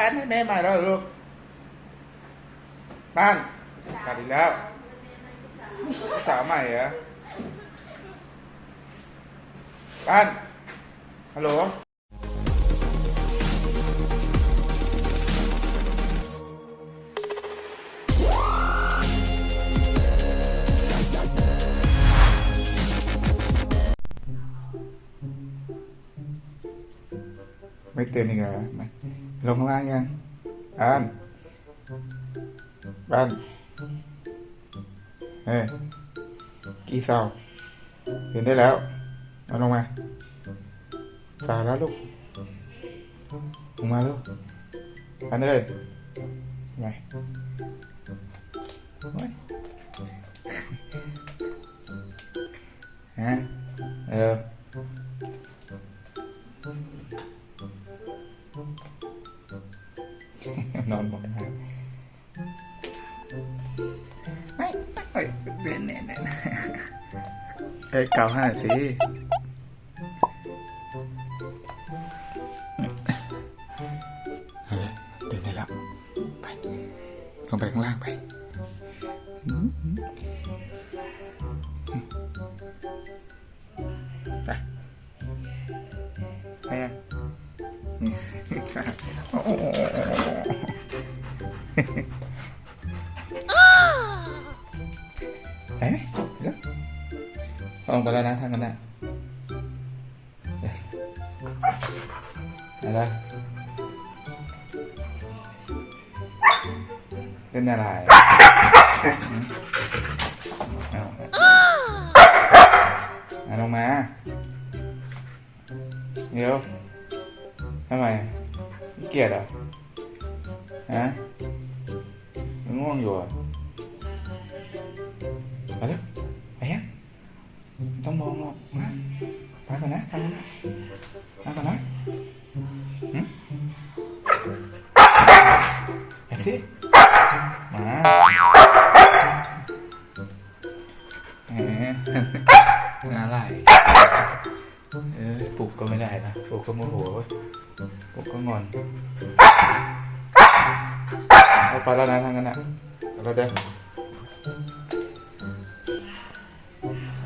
ป้านให้แม่ใหม่แล้วลูกป้านกัดอีกแล้วสาวใหม่เหรอป้านฮัลโหลไม่เตือนอีกเหรอไหม ลงข้างล่างยังป้านป้านเฮ้กี่เสาเห็นได้แล้วมาลงมาสายแล้วลูกลงมาลูกอันเลยไป เอ้ยเก่าห้าสิเอาเลยเดินได้แล้ว ไป ลงไปข้างล่างไปอืมอืมไปไปยังนี่โอ้ ลงไปแล้วนะทางกันนะเดี๋ยวอะไรเล่นอะไรอืมเอาเอาลงมาเดี๋ยวทำไมเกียจเหรอฮะยังง่วงอยู่เหรอะไร ต้องมองหรอกมาไปก่อนนะทำกันนะมาก่อนนะหึไปสิมาอะไรเออปลุกก็ไม่ได้นะปลุกก็โมโหเว้ยปลุกก็งอนเอาไปแล้วนะทางกันนะไปแล้วเด้อ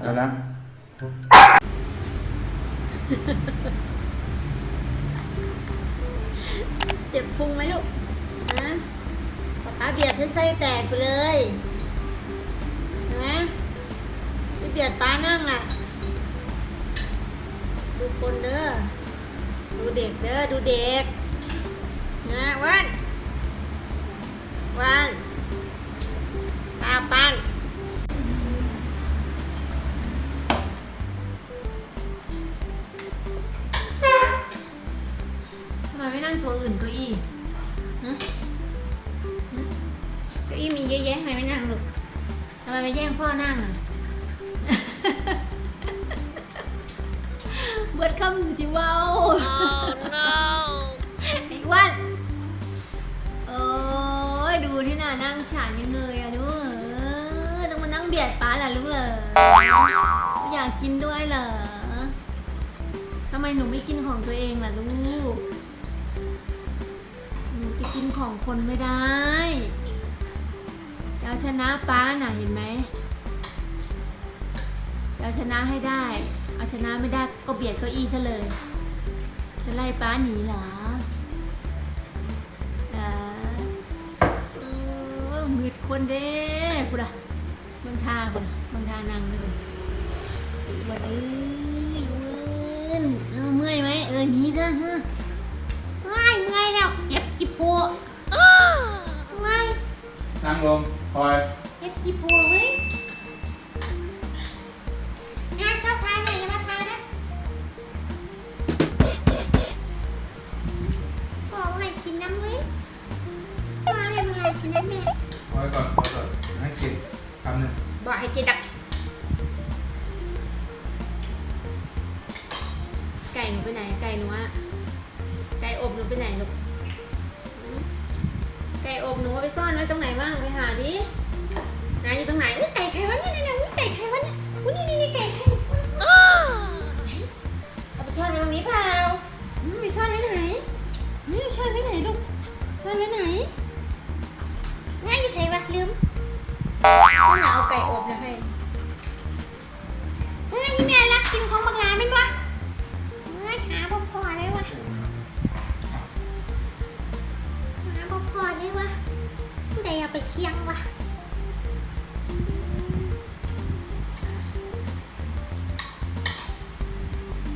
แล้วนะเจ็บพุงไหมลูกนะป๊าป๊าเบียดให้ไส้แตกไปเลยนะที่เบียดป้านั่งอะ ดูคนเด้อ ดูเด็กเด้อ ดูเด็ก นะวัน วันตาปัน ตัวอื่นเก้าอี้ฮะฮะเก้าอี้มีเยอะแยะทำไมไม่นั่งลูกทำไมไม่แย่งพ่อนั่งอะเบิดคำจิเว้าไอ้อ้วันโอ้ยดูที่น่านั่งฉานยังเลยอะลูกเออต้องมานั่งเบียดป้าแหละลูกเหรออยากกินด้วยเหรอทำไมหนูไม่กินของตัวเองล่ะลูกหนูจะ กินของคนไม่ได้เอาชนะป้าน่ะเห็นไหมเอาชนะให้ได้ เอาชนะไม่ได้ก็เบียดเก้าอี้ซะเลย จะไล่ป้าหนีเหรอเออเออมืดคนเด้คุณอะเมืองทาคุณเมืองทานังเลยวันเอ้ยเว้นเออเมื่อยไหมเออหนีซะฮะ ลงคอยเจ็บขี้โพเว้ยงานชอบทานไหนอย่ามาทานนะบอกอะไรกินน้ำเว้ยมาเลยมึงอะไรกินน้ำแม่คอยก่อนคอยก่อนให้กินคำหนึ่งบอกให้กินดักไก่หนูไปไหนไก่หนูอะไก่อบหนูไปไหนลูกหือ ไก่อบหนูเอาไปซ่อนไว้ตรงไหนบ้างไปหาดิไหนอยู่ตรงไหนอุ้ยไก่ใครวะเนี่ยเนี่ยเนี่ยอุ้ยไก่ใครวะเนี่ยอุ้ยนี่นี่นี่ไก่ใครไหนเอาไปซ่อนไว้ตรงนี้เปล่าอืมไปซ่อนไว้ไหนนี่ไปซ่อนไว้ไหนลูกซ่อนไว้ไหนง่ายอยู่ใช่ปะลืมนี่น่ะเอาไก่อบนะให้เฮ้ยนี่แม่รักกินของบักลาเป็ เอาไปเชียงวะ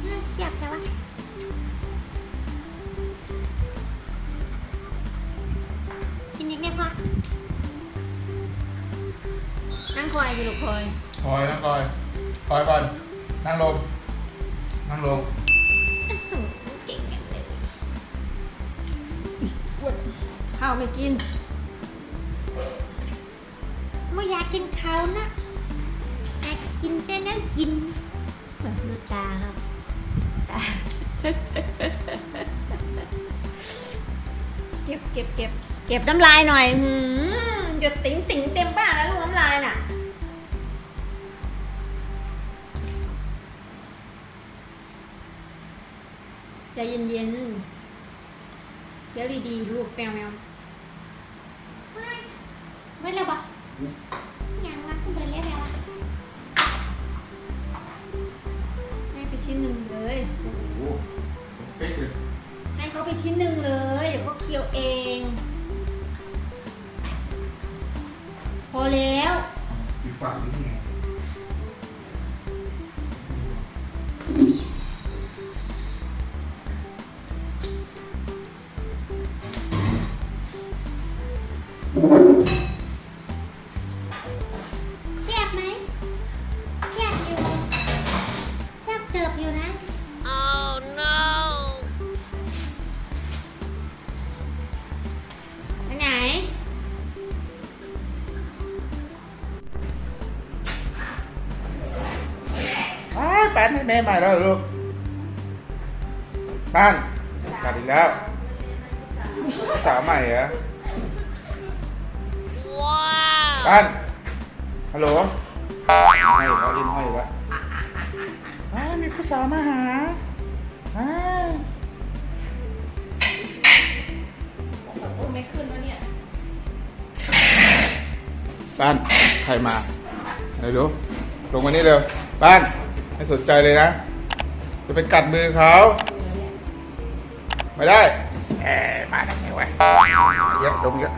น่าเสียบแต่วะกินนิดไม่พอนั่งคอยสิลูกคอยคอยนั่งคอยคอยก่อนนั่งลง นั่งลงเก่งจังเลยข้าวไม่กิน ไม่อยากกินเขานะอยากกินแต่น้ำกินเปิดดูตาครับตาเก็บเก็บเก็บเก็บน้ำลายหน่อยหืมหยดติ๋งติ๋งเต็มบ้านแล้วลูกน้ำลายน่ะใจเย็นๆเดี๋ยวดีๆลูกแมวแมว ชิ้นหนึ่งเลยเดี๋ยวก็เคี่ยวเอง พอแล้ว อีกฝั่งนึง ป้นให้แม่ใหม่แล้วเหรอลูกป้านกัดอีกแล้วสาวใหม่เหรอว้าวป้านฮัลโหลให้เขาลิ้นให้แล้วอ้าวมีผู้สาวมาหาอ้าวโอ้ไม่ขึ้นแล้วเนี่ยป้านใครมาไหนดูลงมานี่เร็วป้าน ไม่สนใจเลยนะ จะไปกัดมือเขาไม่ได้แหมมาได้ไงวะเยอะดมเยอะ